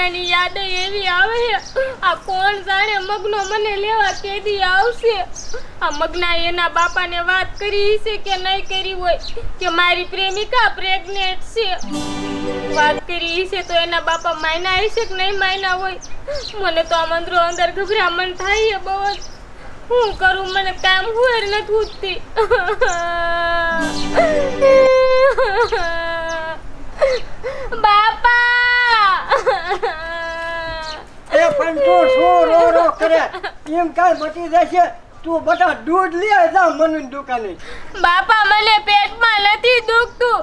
મગનાની યાદ એવી આવે છે. આ કોણ જાણે મગનો મને લેવા કેદી આવશે? આ મગના એના બાપાને વાત કરી છે કે નહીં કરી હોય? કે મારી પ્રેમિકા પ્રેગ્નેન્ટ છે? વાત કરી છે તો એના બાપા માયના હશે કે નહીં માયના હોય? મને તો આમ અંદરો અંદર ગભરામણ થાય છે બહુ જ. હું કરું? મને કામ હોય નથી ઉઠતી બાપા એ પણ તું શું રો રો કરે? એમ કાલ બચી જશે તું બધા દૂધ લે જા મનની દુકાને. બાપા મને પેટમાં નથી દુખતું.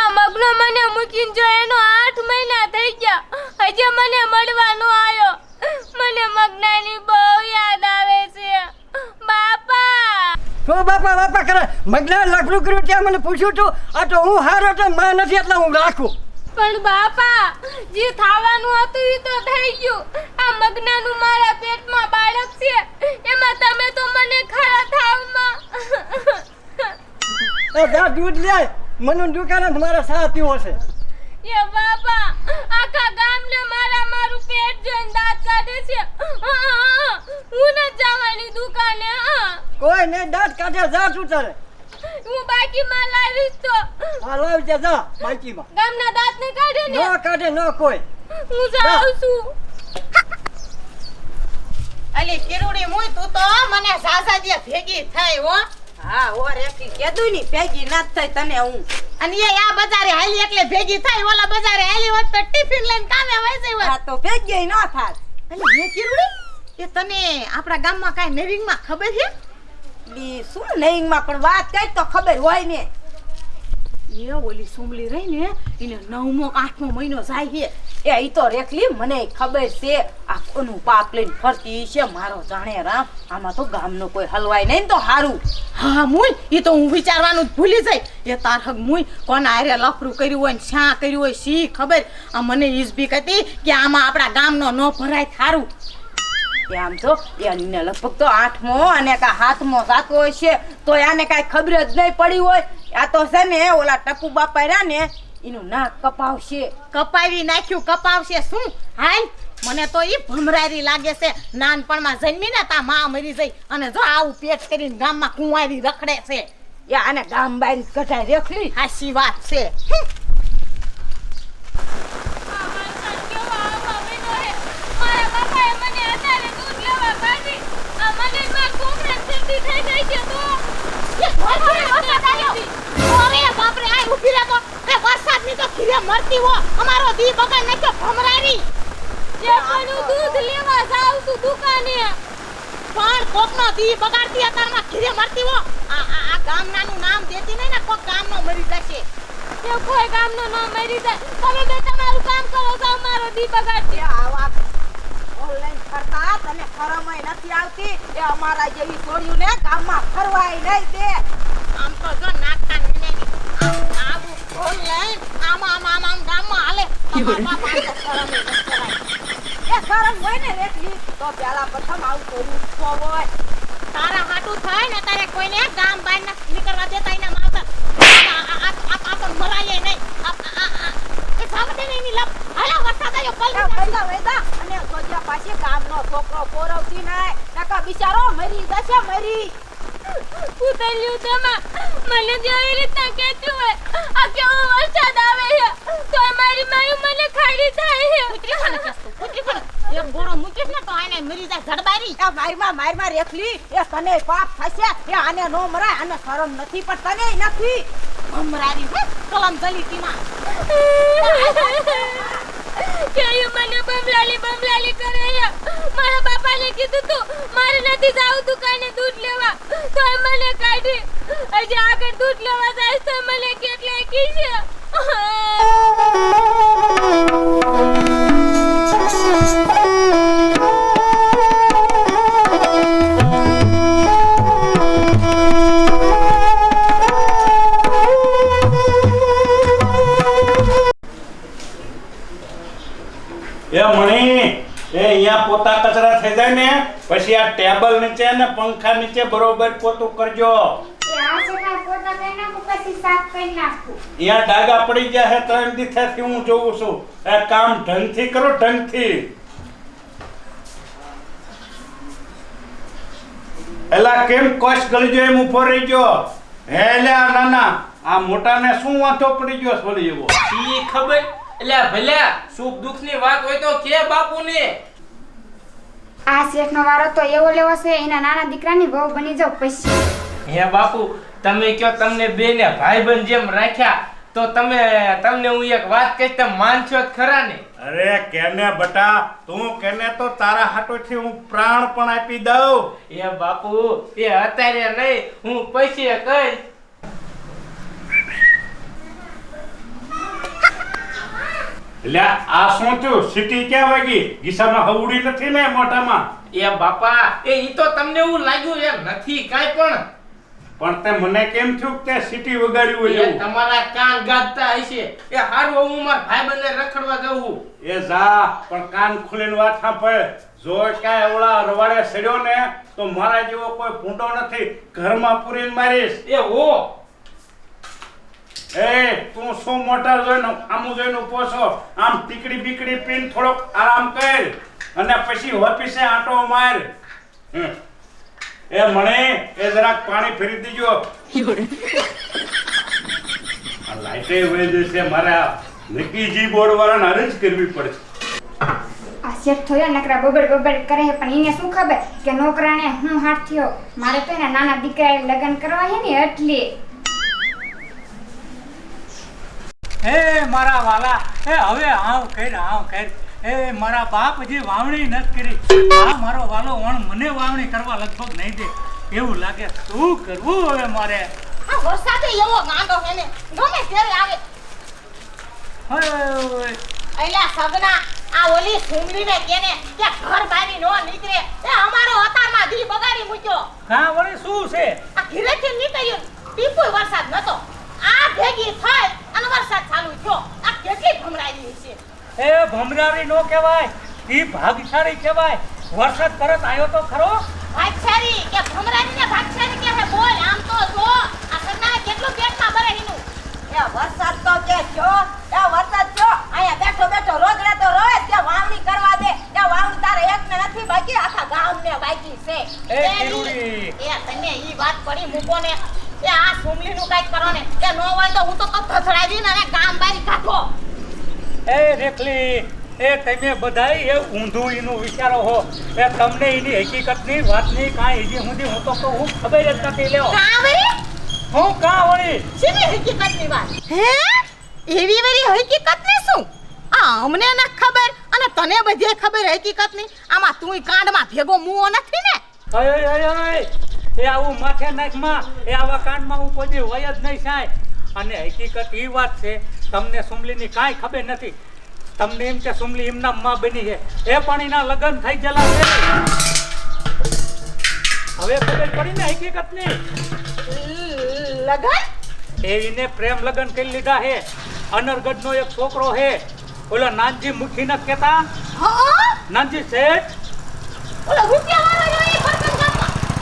આ મગનો મને મૂકીને જો એનો આઠ મહિના થઈ ગયા હજી મને મળવાનો આવ્યો મને મગનાની બહુ યાદ આવે છે. બાપા! શું બાપા બાપા કરે? મગના લખલું કર્યું ત્યાં મને પૂછ્યું તું? આ તો હું હારો તો માં નથી એટલે હું રાખું. પણ બાપા જે થવાનું હતું એ તો થઈ ગયું. આ મગનાનું મારા પેટમાં બાળક છે. એમાં તમે તો મને ખરા થાવમાં. એ દા દૂધ લે. મનુ દુકાને જ સાથી હશે છે. એ બાપા આખા ગામને મારા મારું પેટ જોઈને દાંત કાઢે છે. હું ન જવાની દુકાને કોઈ નહીં દાંત કાઢે જા તું બાકીમાં લાવીશ તો. હા લાવી છે જા બાકીમાં. ગામના દાંત ને કાઢે ને? ન કાઢે ન કોઈ હું જાઉં છું. અલી કિરુડી મુય તું તો મને સાસા દે ભેગી થઈ હો. હા હો રેખી કેદું ની ભેગી ના થાય થઈ તને હું. અને એ આ બજારે હાલી એટલે ભેગી થાય ઓલા બજારે હાલી હોત તો ટિફિન લઈને કામે વહી આ હા તો ભેગી ન થાત. અલી હે કિરુડી એ તને આપણા ગામમાં કાઈ નવીનમાં ખબર છે? લી, શું નહીં માં પણ વાત કઈ તો ખબર હોય ને. એ ઓલી સુમલી રહી ને, એને નવમો, આઠમો મહિનો જાય છે. એ તો રેખલી મને ખબર છે આ કોનું પાપ લઈને ફરતી છે, મારો જાણે રામ. આમાં તો ગામનો કોઈ હલવાય નહીં તો હારું. હા મુય એ તો હું વિચારવાનું જ ભૂલી જાય. એ તારક મુય કોણ આરે લફરું કર્યું હોય ને શા કર્યું હોય, શી ખબર? આ મને ઈજ કહેતી હતી કે આમાં આપણા ગામનો ન ભરાય, થારું. એ આમ તો એને લગભગ તો આઠમો અને કા હાથમો સાતો હોય છે તો આને કાંઈ ખબર જ નહીં પડી હોય. આ તો છે ને ઓલા ટપુ બાપા રહ્યા ને એનું નાક કપાવશે. કપાવી નાખ્યું કપાવશે શું? હાલ મને તો એ ભમરારી લાગે છે. નાનપણમાં જન્મીને તા માં મરી જઈ અને જો આવું પેટ કરીને ગામમાં કુંવારી રખડે છે. એ આને ગામ બાઈ કઢાઈ રેખલી. હાસી વાત છે મારા બાપાએ મને અત્યારે દૂધ લેવા કાઢી આ મને માં કોકરા શરદી થઈ ગઈ છે તો એ બાપરે વરસાદ આવ્યો ઓરે રહે તો એ વરસાદની તો ખીરે મરતી હો. અમારો દી બગાડ નાખ્યો ભમરારી. જે પણ દૂધ લેવા જાવ તું દુકાને. પણ કોકનો દી બગાડતી અત્યારમાં ખીરે મરતી હો. આ આ આ ગામનાનું નામ દેતી નહીં ને કોક ગામનો મરી જશે. કે કોઈ ગામનો ન મરી જાય. તમે બે તમારું કામ કરો તો અમારો દી બગાડતી વાત ઓનલાઈન ફરતા તને ફરમાય નથી આવતી. એ અમારા જેવી છોડ્યું ને ગામમાં ફરવાય નહીં દે. આમ તો જો આમ આવું ઓનલાઈન આમ આમ આમ આમ ગામમાં હાલે. તમારા બાપા શરમ. એ શરમ હોય ને રેખલી તો પેલા પ્રથમ આવું કર્યું તો હોય. તારા હાટું થાય ને તારે કોઈને ગામ બહાર ના નીકળવા દેતા એના માવતર આ આ આ આ આ પણ મરાય નહીં. એ સાવડે ને એની લપ હાલા વરસાદ એ નાખ. વૈદા વૈદા. અને સોજ્યા પાછી ગામનો છોકરો પોરવતી નહીં નકા બિચારો મરી જશે મરી. ઉતર્યું તેમાં મને જો એવી રીતના કહેતું હોય આ કેવો વરસાદ આવે છે તો અમારી માયું મને ખાડી થાય છે કૂતરી કોને કહેશું? કૂતરી કોને? એક ગોળો મૂકીશ ને તો આને મરી જાય જડબારી એ મારમાં મારમાં રેખલી એ તને પાપ થશે એ આને નો મરાય આને શરમ નથી પણ તને નથી ભમરારી હે કલમ દલિતીમાં કેયું મને બમલાલી બમલાલી કરે છે મારા બાપાને કીધું તું મારે નથી જાવું દુકાને દૂધ લેવા તો મને કાઢી. આજે આગળ દૂધ લેવા જાય તો મને કેટલે કી છે? એ મણી, એ અહીંયા પોતા કચરા થઈ જાય ને. પછી આ ટેબલ નીચે ને પંખા નીચે બરોબર પોતું કરજો. એ આ વાસણના પોતા કરી નાખું પછી સાફ કરી નાખું. અહીંયા ડાગા પડી ગયા છે ત્રણ દિવસથી હું જોઉં છું. એ કામ ઢંગથી કરો ઢંગથી. એલા કેમ કોશ ગળી ગયો એમ ઊભો રહી ગયો હે લે આ નાના આ મોટાને શું વાંધો પડી ગયો છોડી એવો? ઈ ખબર? એટલે ભલે સુખ દુઃખની વાત હોય તો કે બાપુ ને આ શેઠનો વારો તો એવો લેવો છે એના નાના દીકરાની વહુ બની જાવ પછી. હે બાપુ તમે કયો તમને બે ને ભાઈબંધ જેમ રાખ્યા તો તમે તમને હું એક વાત કહીશ તમે માનશો જ ખરા ને? અરે કેને બટા તું કેને તો તારા હાટોથી હું પ્રાણ પણ આપી દઉં? એ બાપુ એ અત્યારે નહીં હું પછી કહીશ એટલે આ શું થયું? સિટી ક્યાં વાગી? ગીસામાં હવડી નથી ને મોઢામાં? એ બાપા એ ઈ તો તમને એવું લાગ્યું એમ. નથી કાંઈ પણ. પણ તે મને કેમ થયું કે સિટી વગાડ્યું હોય એ એવું? તમારા કાન ગાતા હશે. એ હારું હું મારા ભાઈબંધને રખડવા જવું એ જા પણ કાન ખુલીને વાત સાંભળ. જો ક્યાંય ઓલા રવાડે સડ્યો ને તો મારા જેવો કોઈ ભૂંડો નથી. ઘરમાં પૂરીને મારીશ. એ હો એ તું શું મોટા જોઈને આમું જોઈને ઊભો છો? આમ ટીકડી બીકડી પીન થોડોક આરામ કર અને પછી ઓફિસે આંટો માર. હમ. એ મણે એ જરાક પાણી ફેરી દીજો. આ લાઈટે વહી જશે મારા નિકીજી બોર્ડ વાળાને હારે કરવી પડશે. આ સેટ થયો નકરા બબડ બબડ કરે છે પણ એને શું ખબર કે નોકરાને હું હાથ થયો? મારે તો એના નાના દીકરાએ લગ્ન કરવા છે ને એટલે. એ મારા વાલા એ હવે આવ કર આવ કર એ મારા બાપ જે વાવણી નથી કરી. આ મારો વાલો વણ મને વાવણી કરવા લગભગ નહીં દે. એવું લાગે શું કરવું હવે મારે? આ વરસાદે એવો ગાંડો છે ને ગમે ત્યારે આવે. હવે એલા સગના આ ઓલી સુંદરીને કેને કે ઘર બારી નો નીકળે. એ અમારો અતારમાં દી બગાડી મૂક્યો. કા વળી શું છે? આ ઘીરેથી નીકળ્યું. ટીપુય વરસાદ નતો. આ ભેગી થઈ અને વરસાદ ચાલુ થયો. આ કેટલી ભમરાઈ છે. એ ભમરારી નો કહેવાય ઈ ભાગશાળી કહેવાય. વરસાદ તરત આવ્યો તો ખરો? ભાગશાળી કે ભમરાની ને ભાગશાળી કે હે બોલ આમ તો જો. આ સગનાને કેટલું પેટમાં ભરે હીનું એ વરસાદ તો કે જો એ વરસાદ જો. અહીંયા બેઠો બેઠો રોજડા તો જ કે વાવણી કરવા દે. કે વાવણી તારે એક ને નથી બાકી આખા ગામ ને બાકી છે. એ કિરુડી એ તમે ઈ વાત કરી મૂકો ને એ આ સુમલીનું કાંઈક કરો ને. એ નો હોય તો હું તો થસડાઈ દઈને અને ગામ બારી કાઢો. એ રેખલી એ તમે બધાય એ ઊંધું એનું વિચારો હો. એ તમને એની હકીકતની વાતની કાંઈ હજી સુધી હું તો હું ખબર જ નથી લેવો હું કાં વળી શેની હકીકતની વાત? હે? એવી વેરી હકીકત ને શું? આ અમને ન ખબર અને તને બધે ખબર હકીકતની? આમાં તુંય કાંડમાં ભેગો મુઓ નથી ને? અય અય અય! એ આવું માથે નાખમાં એ આવા કાંડમાં હું કોઈ દી વય જ નહીં સાહેબ. અને હકીકત એ વાત છે તમને સુમલીની કાંઈ ખબર નથી. તમને એમ કે સુમલી એમના માં બની છે. એ પણ એના લગ્ન થઈ ગયેલા છે. હવે ખબર પડી ને હકીકતની? લગન? એને પ્રેમ લગ્ન કરી લીધા છે. અનરગઢ નો એક છોકરો છે. ઓલા નાનજી મુખી ન કહેતા નાનજી શેઠ? ઓલો રૂપિયા વાળો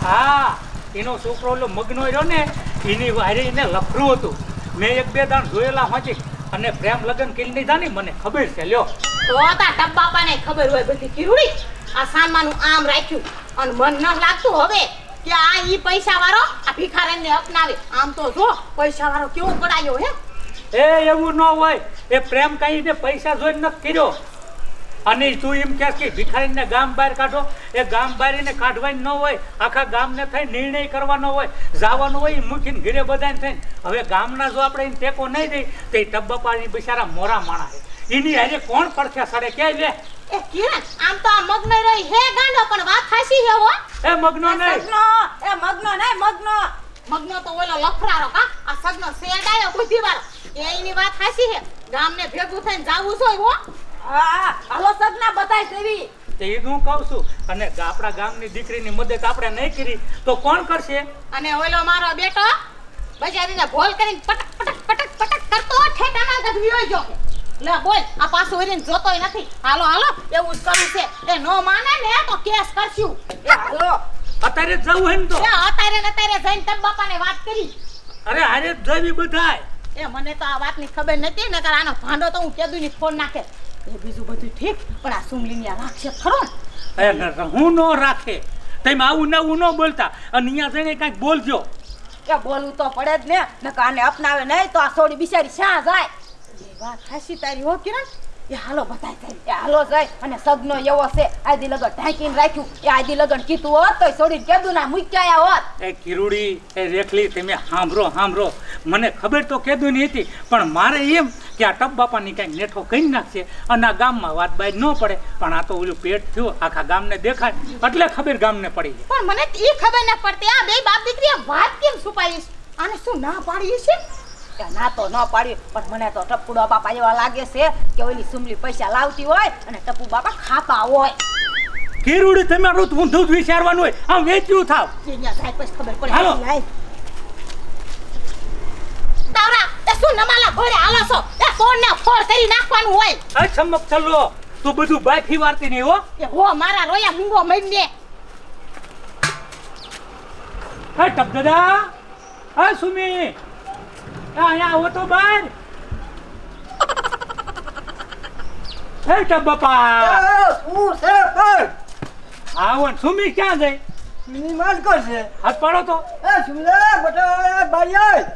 હા. એનો છોકરો ઓલો મગનો રહ્યો ને એની વારે એને લફરું હતું. મેં એક બે દાણ જોયેલા હોંચી અને પ્રેમ લગ્ન કરી લીધા ને મને ખબર છે લ્યો. તો તા ટબ્બાપાને ખબર હોય બધી કિરુડી. આ સામાનું આમ રાખ્યું. અને મન ન લાગતું હવે કે આ ઈ પૈસા વાળો આ ભિખારીને અપનાવે. આમ તો જો પૈસા વાળો કેવો પડાયો હે? એ એવું ન હોય. એ પ્રેમ કઈ ને પૈસા જોઈને ન કર્યો. અને તું એમ કે ભિખારીને ગામ બહાર કાઢો. એ ગામ બહારીને કાઢવાની ન હોય આખા ગામને થઈ નિર્ણય કરવાનો હોય જવાનું હોય મૂકીને ઘરે બધાને થઈને. હવે ગામના જો આપણે એને ટેકો નહીં દઈ તો એ ટબ્બાપાની બિચારા મોરા માણા એની હારે કોણ પડશે સડે? કે લે? એ કિરણ આમ તો આ મગ્ન રહી. હે ગાંડો પણ વાત ખાસી હે હો. એ મગ્નો નહીં. એ મગનો નહીં મગનો. મગનો તો ઓલો લફરારો કા? આ સગનો શેડાયો બુદ્ધિવાળો. એ એની વાત ખાસી હે ગામને ભેગું થઈને જાવું જોઈએ હા. હાલો સગના બતાય દેવી તો એ હું કહું છું. અને આપણા ગામની દીકરીની મદદ આપણે નહીં કરી તો કોણ કરશે? અને ઓલો મારો બેટો બજારીને ભોલ કરીને પટક પટક પટક પટક કરતો ઠેકાણા ગઢ વિયો ગયો લે બોલ આ પાછો વળીને જોતોય નથી. હાલો હાલો એવું જ કરવું છે. એ નો માને ને તો કેસ કરશું. એ હાલો. અત્યારે જવું હોય ને તો. એ અત્યારે ને અત્યારે જઈને બાપાને વાત કરી. અરે હારે જ બધાય. એ મને તો આ વાતની ખબર નથી નકર આનો ભાંડો તો હું કેદુ ની ફોન નાખે. એ બીજું બધું ઠીક પણ આ સુમલીની આ રાખશે ખરો ને? હું નો રાખે. તમે આવું ને આવું ન બોલતા. અને અહીંયા જઈને કાંઈક બોલજો. કે બોલવું તો પડે જ ને ને કાને અપનાવે નહીં તો આ સોડી બિચારી શા જાય? એ વાત હાસી તારી હો કિરણ. એ હાલો બતાય તારી એ હાલો જાય. અને સગનો એવો છે આદી લગન ઢાંકીને રાખ્યું. એ આદી લગન કીધું હોત તો સોડી કેદું ના મૂક્યા હોત. એ કિરુડી એ રેખલી તમે સાંભળો સાંભળો મને ખબર તો કેદું નહીં હતી પણ મારે એમ કે આ ટપ બાપાની કાંઈક નેઠો કહી નાખશે? અને આ ગામમાં વાત બાય ન પડે. પણ આ તો ઓલું પેટ થયું આખા ગામને દેખાય. એટલે ખબર ગામને પડી જાય પણ મને એ ખબર ન પડતી આ બે બાપ દીકરીએ વાત કેમ છુપાવીશ આને શું ના પાડી છે ના તો ન પાડ્યું પણ મને તો ટપુડો બાપા એવા લાગે છે કે ઓલી સુમલી પૈસા લાવતી હોય અને ટપુ બાપા ખાતા હોય. કેરુડી તમારું ઊંધું જ વિચારવાનું હોય. આમ વેચ્યું થાવ. અહીંયા જાય પછી ખબર પડે. હાલો. લાય. તાવરા શું નમાલા ઘોડે હાલો છો? એ ફોન ને ફોર કરી નાખવાનું હોય. આ ચમક ચલો તું બધું બાફી વારતી નહીં હો. એ હો મારા રોયા મૂંગો મરીને હા ટપ દાદા. હા સુમી. અહીંયા આવો તો બહાર હે ટપ બાપા. એ, છે પણ આવો સુમી ક્યાં જાય મિની માલકો છે? હાથ પાડો તો. એ સુમી બટા બાઈ આય.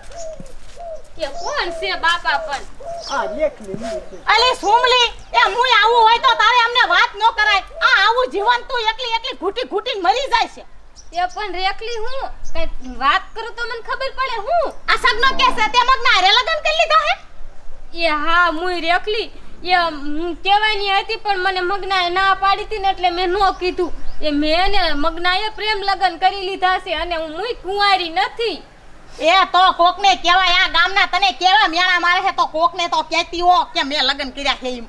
કે કોણ છે બાપા પણ? આ લેખ અલે સુમલી એ મુય આવું હોય તો તારે અમને વાત ન કરાય. આ આવું જીવન તું એકલી એકલી ઘૂટી ઘૂટી મરી જાય છે. એ પણ રેખલી હું? કઈ વાત કરું તો મને ખબર પડે હું? આ સગનો કે છે તે મગના મારે લગન કરી લીધા હે? એ હા મુય રેખલી. એ હું કહેવાની હતી પણ મને મગનાએ ના પાડી હતી ને એટલે મેં ન કીધું. એ મેં ને મગનાએ પ્રેમ લગન કરી લીધા છે અને હું મુય કુંવારી નથી. એ તો કોકને કહેવાય આ ગામના તને કેવા મેળા મારે છે તો કોકને તો કહેતી હો કે મેં લગન કર્યા છે એમ.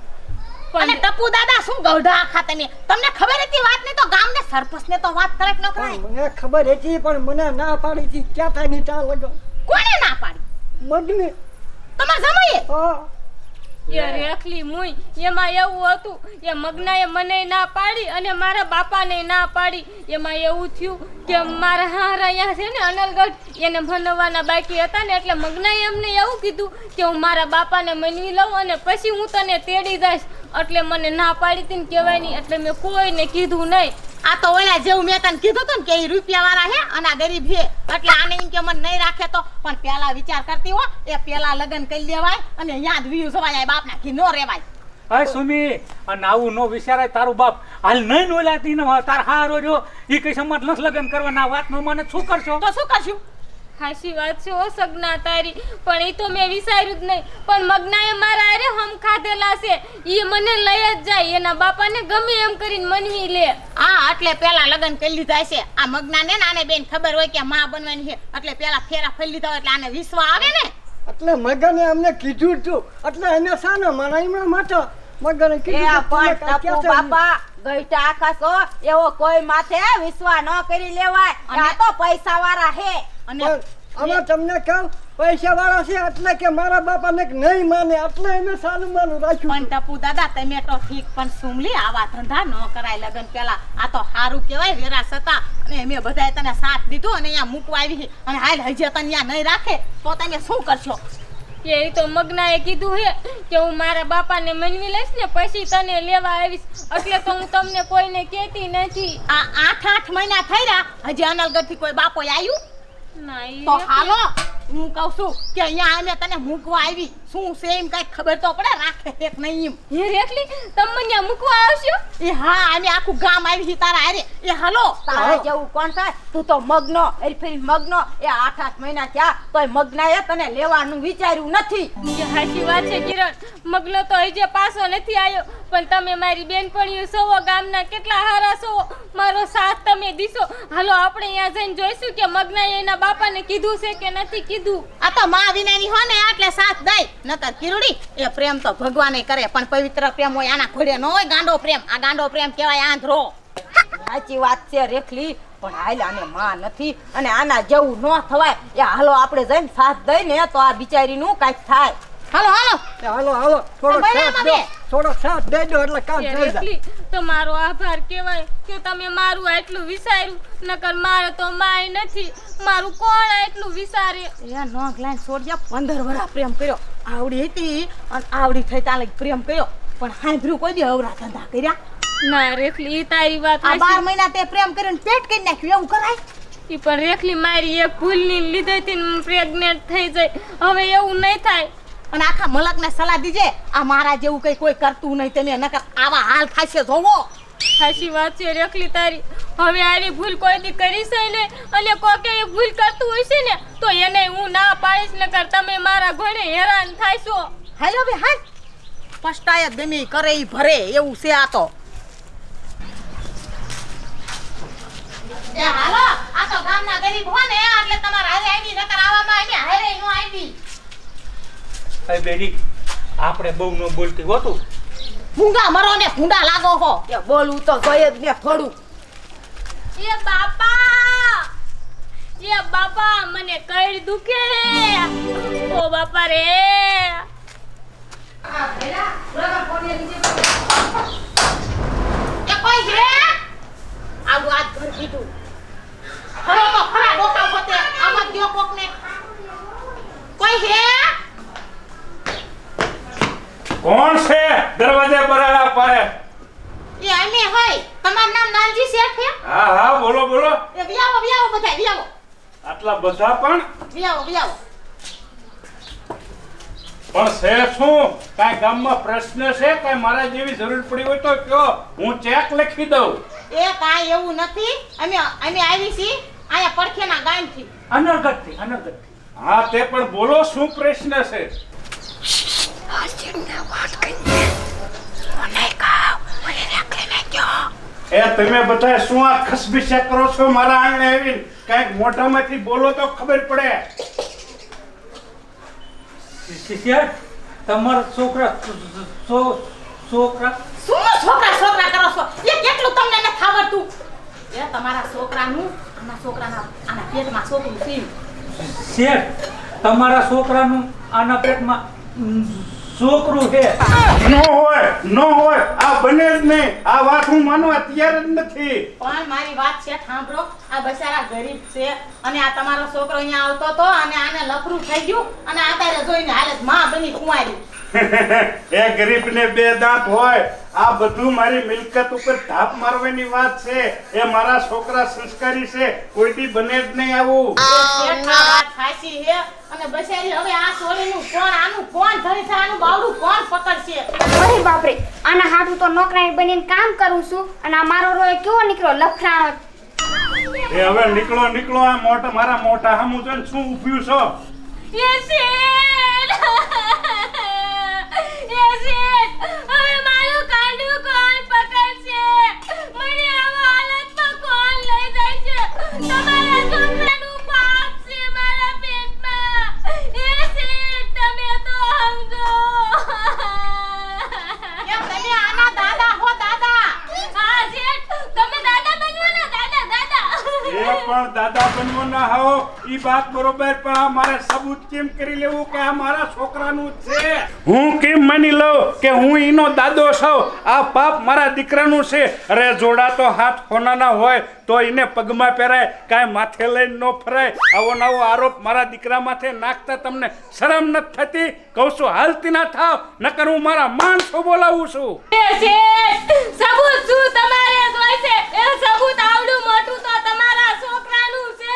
અને ટપુ દાદા શું ગૌઢા આખા તમે તમને ખબર હતી વાત ને? તો ગામને સરપંચ ને તો વાત કરે ન કરાય? મને ખબર હતી પણ મને ના પાડી હતી. ક્યાં થાયની ચા લગો કોને ના પાડી? મગને. તમારે સમય? હા. એ રેખલી મુય એમાં એવું હતું, એ મગનાએ મને ના પાડી અને મારા બાપાને ના પાડી. એમાં એવું થયું કે મારા હારા અહીંયા છે ને અનલગઢ, એને ભણવાના બાકી હતા ને એટલે મગનાએ અમને એવું કીધું કે હું મારા બાપાને મની લઉં અને પછી હું તને તેડી જઈશ એટલે મને ના પાડી હતી ને કહેવાય નહીં એટલે મેં કોઈને કીધું નહીં. આ તો ઓલા જેવું મેં તને કીધું હતું ને કે એ રૂપિયા વાળા હે અને આ ગરીબ હે. એટલે આને એમ કે મને નહીં રાખે તો પણ પેલા વિચાર કરતી હો એ પેલા લગ્ન કરી લેવાય અને યાદ વ્યુ જોવાય બાપના ઘી નો રેવાય. હા સુમી અને આવું નો વિચારાય તારું બાપ. હાલ નહીં નોલાતી ને તાર હારો જો ઈ કઈ સમાજ નથી લગ્ન કરવાના વાત નો મને શું કરશો? તો શું કરશું? હાશી વાત છે ઓ સગના તારી. પણ એ તો મેં વિચાર્યું જ નહીં. પણ મગનાએ મારા અરે હમ ખાધેલા છે. એ મને લઈ જ જાય. એના બાપાને ગમે એમ કરીને મનવી લે. હા એટલે પેલા લગ્ન કરી લીધા છે આ મગનાને ને આને બેન ખબર હોય કે માં બનવાની છે. એટલે પેલા ફેરા ફરી લીધા હોય એટલે આને વિશ્વ આવે ને? એટલે મગને અમને કીધું તું. એટલે એને સાને મનાઈમાં માટે મગને કીધું. બાપા ગઈટા આખા છો એવો કોઈ માથે વિશ્વા ન કરી લેવાય. આ તો પૈસા વાળા હે અને પણ તમને કહું પૈસા વાળા છે એટલે કે મારા બાપાને નહીં માને એટલે એને સારું માનું રાખ્યું પણ ટપુ દાદા તમે તો ઠીક પણ સુમલી આવા ધંધા ન કરાય લગ્ન પેલા આ તો સારું કહેવાય વેરાસ હતા અને અમે બધાએ તને સાથ દીધો અને અહીંયા મૂકવા આવી અને હાલ હજી તને અહીંયા નહીં રાખે તો તમે શું કરશો? એ તો મગનાએ કીધું હે કે હું મારા બાપાને મનવી લઈશ ને પછી તને લેવા આવીશ. એટલે તો હું તમને કોઈને કહેતી નથી. આ આઠ આઠ મહિના થઈ રહ્યા હજી અનલગઢથી કોઈ બાપો આવ્યું તો હાલો હું કહું છું કે અહીંયા અમે તને મૂકવા આવી શું છે એમ કઈ ખબર તો પડે? રાખે એક નહીં એમ. હે રેખલી તમે મને મૂકવા આવશો? એ હા અમે આખું ગામ આવી છે તારા હારે. એ હાલો. તારે જેવું કોણ થાય? તું તો મગનો ફરી મગનો. એ આઠ આઠ મહિના થયા તોય મગનાએ તને લેવાનું વિચાર્યું નથી. એ હાચી વાત છે કિરણ. મગનો તો હજે પાછો નથી આવ્યો. પણ તમે મારી બેનપણીઓ સવો ગામના કેટલા હારા છો. મારો સાથ તમે દીશો. હાલો આપણે અહીંયા જઈને જોઈશું કે મગનાએ એના બાપાને કીધું છે કે નથી કીધું. આ તો મા વિનાની હો ને એટલે સાથ દઈ. નકર કિરુડી એ પ્રેમ તો ભગવાને કરે, પણ પવિત્ર પ્રેમ હોય, આના ઘોડે ન હોય ગાંડો પ્રેમ. આ ગાંડો પ્રેમ કહેવાય આંધળો સાચી વાત છે, રેખલી, પણ હાલ આને માં નથી અને આના જેવું ન થવાય. એ હાલો આપણે જઈને સાથ દઈને તો આ બિચારીનું કાંઈક થાય. હાલો હાલો. હાલો હાલો. થોડો સાથ દો. થોડો સાથ દેજો એટલે કામ થઈ જાય. તમારો આભાર કહેવાય કે તમે મારું આટલું વિચાર્યું નકર મારે તો માય નથી. મારું કોણ આટલું વિચારે એ નોંધ લાઈન છોડ્યા પંદર વર્ષ પ્રેમ કર્યો. આવડી હતી અને આવડી થઈ તાલે પ્રેમ કર્યો. પણ હાંભળ્યું કોઈ દી અવરા ધંધા કર્યા? ના રેખલી તારી વાત આ બાર હાચી. મહિના તે પ્રેમ કરીને પેટ કરી નાખ્યું એવું કરાય? ઈ પણ રેખલી મારી એક ભૂલની લીધેથી પ્રેગ્નેન્ટ થઈ જાય હવે એવું નહીં થાય. અને આખા મલકને સલાહ દીજે. આ મારા જેવું કઈ કોઈ કરતું નહીં તમે નકર આવા હાલ થશે જોવો. સાચી વાત છે રેખલી તારી. હવે આની ભૂલ કોઈ દી કરી છે ને અને કોકે એ ભૂલ કરતું હોય છે ને તો એને હું ના પાડીશ નકર તમે મારા ઘણે હેરાન થાશો હાલો બે હાલ. પસ્તાય જ કરે ઈ ભરે એવું છે આ તો. એ હાલો આ તો ગામના ગરીબ હો ને એટલે તમારે હારે આવી નકર આવામાં આવી હારે નો આવી એ બેડી આપણે બહુ ન બોલતી હોતું ભૂંગા મરો ને ભૂંડા લાગો હો. એ બોલવું તો જોઈએ જ ને થોડું. એ બાપા એ બાપા મને કઈ દુખે? ઓ બાપા રે. એ કોઈ છે? આવું આજ ઘર કીધું ખરો તો ખરા ડોકા પોતે આમાં કોઈ છે? કોણ છે? દરવાજે બરાડા પાડે. એ અમે હોય. તમારું નામ નાનજી શેઠ છે? હા હા બોલો બોલો. એ વ્યાવો વ્યાવો બધા વ્યાવો. આટલા બધા પણ? વ્યાવો વ્યાવો. પણ શેઠ શું? કાંઈ ગામમાં પ્રશ્ન છે? કાંઈ મારા જેવી જરૂર પડી હોય તો કયો? હું ચેક લખી દઉં. એ કાંઈ એવું નથી. અમે અમે આવી છીએ અહીંયા પડખેના ગામથી. અનર્ગતથી અનર્ગતથી હા તે પણ બોલો શું પ્રશ્ન છે? એ તમે બધા શું આ ખસબીસા કરો છો? મારા આંગણે આવીને કાંઈક મોઢામાંથી બોલો તો ખબર પડે. તમારા છોકરા છોકરા? શું છોકરા છોકરા કરો છો? એ કેટલું તમને ન ખાવડતું એ તમારા છોકરાનું આના છોકરાના આના પેટમાં છોકરું છે શેઠ તમારા છોકરાનું આના પેટમાં છોકરું છે. નો હોય નો હોય આ બને જ નહીં. આ વાત હું માનવા તૈયાર જ નથી. પણ મારી વાત છે સાંભળો. આ બચારા ગરીબ છે અને આ તમારો છોકરો અહીંયા આવતો હતો અને આને લફરું થઈ ગયું અને આતારે જોઈને હાલતમાં બની કુંવારી. એ ગરીબને બે દાંત હોય આ બધું મારી મિલકત ઉપર ધાપ મારવાની વાત છે. એ મારા છોકરા સંસ્કારી છે કોઈ દી બને જ નહીં આવું. અને હવે આ કોણ આનું કોણ ધરી છે આનું બાવડું કોણ પકડશે? અરે બાપરે આના હાથ તો નોકરાણી બનીને કામ કરું છું અને આ મારો રોય કેવો નીકળ્યો લફરાણો? એ હવે નીકળો નીકળો આ મોટા મારા મોટા હમું જોઈને શું ઉભ્યું છો? એ શેઠ એ પણ દાદા બનવાના હો. ઈ વાત બરોબર, પણ આ મારે સબૂત કેમ કરી લેવું કે આ મારા છોકરાનું છે? હું કેમ માની લઉં કે હું ઈનો દાદો છું આ પાપ મારા દીકરાનું છે. અરે જોડા તો હાથ હોનાના હોય તો એને પગમાં પહેરાય કાંઈ માથે લઈને ન ફરાય. આવો નવો આરોપ મારા દીકરા માથે નાખતા તમને શરમ નથી થતી? કહું છું હાલતી ના થાવ નકર હું મારા માણસો બોલાવું છું. સબૂત શું તમારે જ છે? એ સબૂત આવડું મોટું તો તમારા છોકરાનું છે.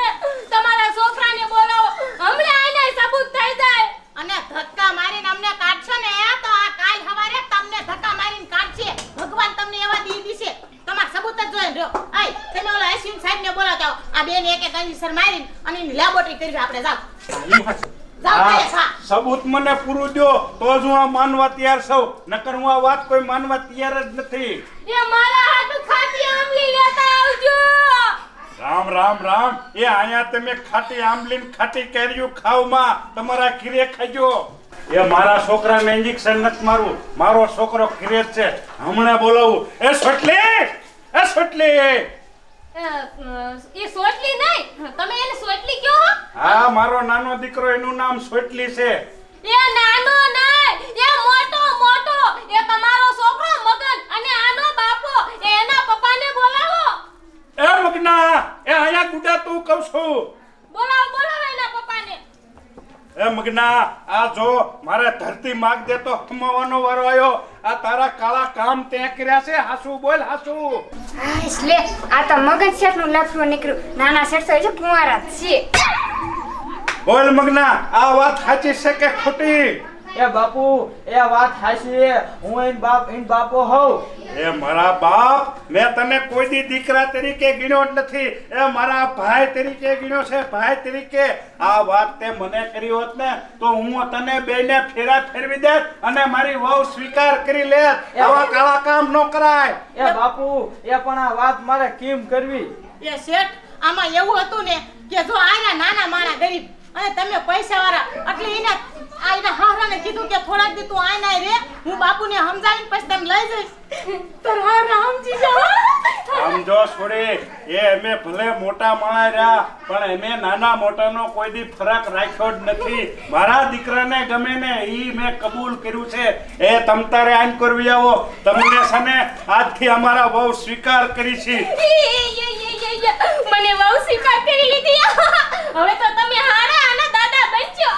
તમારા છોકરાને બોલાવો. હમણાં આને સબૂત થઈ જાય. અને ધક્કા મારીને અમને કાઢશો ને તો આ કાલ સવારે તમને ધક્કા મારીને કાઢશે ભગવાન તમને એવા દી દીશે તમારા સબૂત જ જોઈને રહ્યો. આય તમે ઓલા એસયુ સાહેબ ને બોલાવતા. આ બેન એક એક કંજીસર મારીને અને એની લેબોરેટરી કરવી આપણે જાવ સબૂત મને પૂરું દો તો જ હું આ માનવા તૈયાર છું. નકર હું આ વાત કોઈ માનવા તૈયાર જ નથી. એ મારા હાથ ખાતી આંબલી લેતા આવજો. રામ રામ રામ. એ અહીંયા તમે ખાટી આંબલી ખાટી કેરીઓ ખાવમાં. તમારા ખીરે ખાજો. એ મારા છોકરાને ઇન્જેક્શન નથી મારવું. મારો છોકરો ખીરે છે. હમણાં બોલાવું. એ સોટલી! એ સોટલી! એ, સોટલી નહીં. તમે એને સોટલી કહો હા. મારો નાનો દીકરો એનું નામ સોટલી છે. એ નાનો નહીં. એ મોટો મોટો. એ તમારો છોકરો મગન અને આનો બાપો. એના પપ્પાને બોલાવો. એ મગના એ અહીંયા ગુડા તું કહું છું. બોલાવો બોલાવો એના પપ્પાને. એ મગના આ જો મારે ધરતી માગ દે તો હમાવાનો વારો આવ્યો આ તારા કાળા કામ તે કર્યા છે હાસુ બોલ હાસુ. એટલે આ તો મગજ શેઠનું લફડું નીકળ્યું. નાના શેઠ તો હજુ કુંવારા છે બોલ મગના આ વાત સાચી છે કે ખોટી? એ બાપુ એ વાત હાસી હું એન બાપ એન બાપો હોઉં. એ મારા બાપ મેં તને કોઈ દી દીકરા તરીકે ગણ્યો નથી. એ મારા ભાઈ તરીકે ગણ્યો છે. ભાઈ તરીકે આ વાત તે મને કરી હોત ને તો હું તને બેને ફેરા ફેરવી દે અને મારી વહુ સ્વીકાર કરી લે આવા કાળા કામ ન કરાય. એ બાપુ એ પણ આ વાત મારે કેમ કરવી? એ શેઠ આમાં એવું હતું ને કે જો આના નાના માણા ગરીબ અને તમે પૈસા વાળા એટલે એને આ એના હારાને કીધું કે થોડાક દી તું આય નાય રે, હું બાપુને સમજાવીને પછી તને લઈ જઈશ. તો હારા સમજી જાઓ આમ જો છોડી એ અમે ભલે મોટા માણા રહ્યા પણ અમે નાના મોટાનો કોઈ દી ફરક રાખ્યો જ નથી. મારા દીકરાને ગમે ને ઈ મેં કબૂલ કર્યું છે. એ તમ તારે આન કરવી આવો. તમને છે ને આજથી અમારા બહુ સ્વીકાર કરી છે. મને વહુ સ્વીકાર કરી લીધી. હવે તો તમે હારા અને દાદા બનશો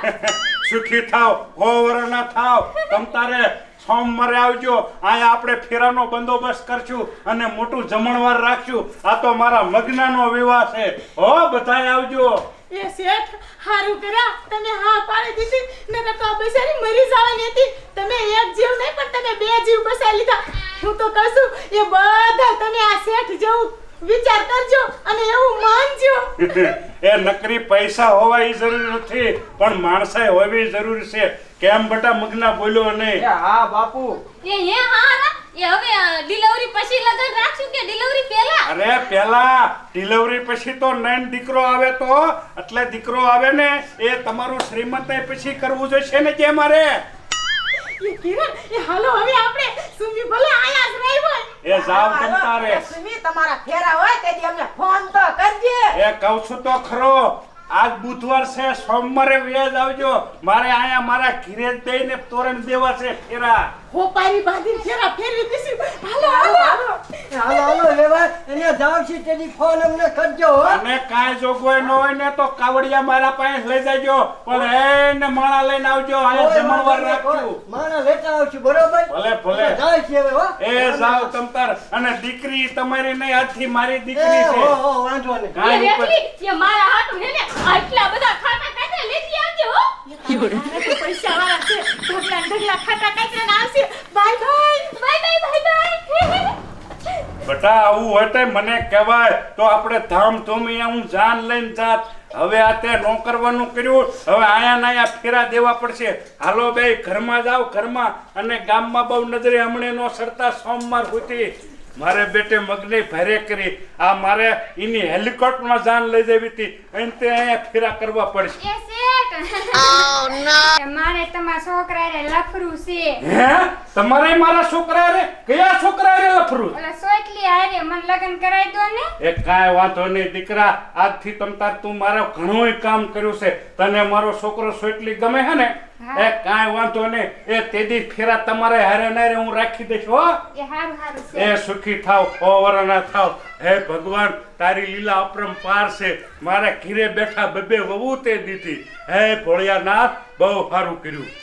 સુખી થાવ હો વરના થાવ. તમ તારે સોમવારે આવજો. અહીંયા આપણે ફેરાનો બંદોબસ્ત કરશું અને મોટું જમણવાર રાખશું. આ તો મારા મગ્નાનો વિવાહ છે. હો, બધાય આવજો. એ શેઠ, હારું કર્યા તમે હા પાડી દીધી. નકર તો આ બેચારી મરી જવાની હતી. તમે એક જીવ નહીં, પણ તમે બે જીવ બસાવી લીધા. હું તો કહું એ બધા તમે આ શેઠ જેવું વિચાર કરજો અને એવું માનજો. એ નકરી પૈસા હોવા ઈ જરૂરી નથી પણ માણસાઈ હોવી જરૂરી છે. કેમ બટા મગના બોલ્યો એ હા બાપુ. એ હે હા. એ હવે ડિલિવરી પછી લગન રાખશું કે ડિલિવરી પહેલા? અરે પહેલા ડિલિવરી પછી તો નૈન દીકરો આવે તો એટલે દીકરો આવે ને એ તમારું શ્રીમંત પછી કરવું જોઈશે ને જે મારે? એ કિરણ એ હાલો હવે આપણે સુમી ભલે આયા જ રહી હોય. એ જાવ તમ તારે. સુમી તમારા ફેરા હોય તેથી અમને ફોન તો કરજે. એ કહું છું તો ખરો. આજ બુધવાર છે સોમવારે વ્યાજ આવજો. મારે આયા મારા ઘીરે જ દઈને તોરણ દેવા છે ફેરા. હોપારી બાંધી ફેરા ફેરવી દીશું હાલો હાલો. હાલો હાલો હાલો લેવા એને જાવ તેની ફોન અમને કરજો અને કાંઈ જોગવાઈ ન હોય ને તો કાવડિયા મારા પાસે લઈ જાજો. પણ એને માણા લઈને આવજો આયા જમણવાર રાખજો. માણસ લેતા આવશું બરોબર? ભલે, ભલે. જાય છે હવે એ જાવ તમ અને દીકરી તમારી નહીં આજથી મારી દીકરી છે. વાંધો નહીં. કાંઈ ઉપર એ મારા હાટુ ને આટલા બધા ખાટા ખાટા લેતી આવજો હો. પૈસા વાળા છે. ઢગલા ઢગલા ખાટા કાચરા આવશે. Bye bye. Bye bye bye bye. બટા આવું હોય તો મને કહેવાય. તો આપણે ધામધૂમ હું જાન લઈને જાત. હવે આ તે નો કરવાનું કર્યું. હવે આયા નાયા ફેરા દેવા પડશે. હાલો બે ઘરમાં જાવ ઘરમાં. અને ગામમાં બહુ નજરે હમણે નો સરતા સોમવાર સુધી. મારે બેટે મગને ભેરે કરી આ મારે એની હેલિકોપ્ટરમાં જાન લઈ જવી હતી અને તે અહીંયા ફેરા કરવા પડશે. એ મારે તમારા છોકરા રે લફરું છે. હે? તમારે મારા છોકરા રે? કયા છોકરા રે લફરું? ઓલા સોટલી હારે મને લગન કરાવી દો ને. એ કાય વાંધો નહીં દીકરા આજથી તમ તાર તું મારા ઘણુંય કામ કર્યું છે. તને મારો છોકરો સોટલી ગમે હે ને. એ કાંઈ વાંધો નહીં. એ તેદી ફેરા તમારે હારે નારે હું રાખી દઈશ હો. એ હારું હારું છે એ સુખી થાવ ઓવરના થાવ. હે ભગવાન તારી લીલા અપરંપાર છે. મારા ઘીરે બેઠા બબે વહુ તે દીધી. હે ભોળિયાનાથ બહુ સારું કર્યું.